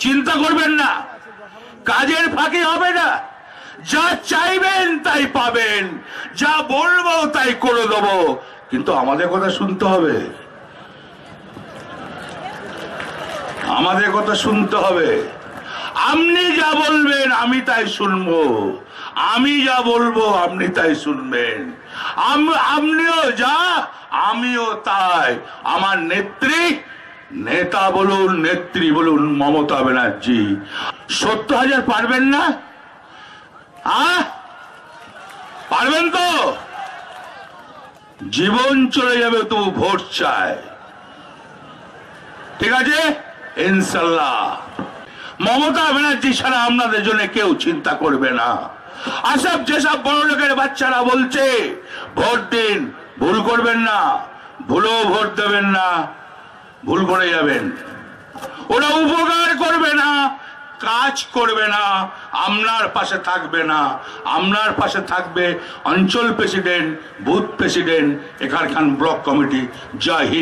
চিন্তা করবেন না। কাজের ফাঁকি হবে না। যা চাইবেন তাই পাবেন। যা বলব তাই করে দেবো। কিন্তু আমাদের কথা শুনতে হবে। আমাদের কথা শুনতে হবে। আপনি যা বলবেন আমি তাই শুনব। আমি যা বলব আপনি তাই শুনবেন। আপনিও যা, আমিও তাই। আমার নেত্রী নেতা বলুন, নেত্রী বলুন, মমতা ব্যানার্জি, সত্তর হাজার পারবেন না? পারবেন তো? জীবন চলে যাবে তবু ভোট চায়। ঠিক আছে? ইনশাল্লাহ। মমতা ব্যানার্জি ছাড়া আপনাদের জন্য কেউ চিন্তা করবে না। আসব যেসব বড় লোকের বাচ্চারা বলছে, ভোট দিন, ভুল করবেন না, ভুলেও ভোট দেবেন না। ভুল করে যাবেন। ওরা উপকার করবে না, কাজ করবে না, আপনার পাশে থাকবে না। আপনার পাশে থাকবে অঞ্চল প্রেসিডেন্ট, বুথ প্রেসিডেন্ট, এখানকার ব্লক কমিটি। জয় হিন্দ।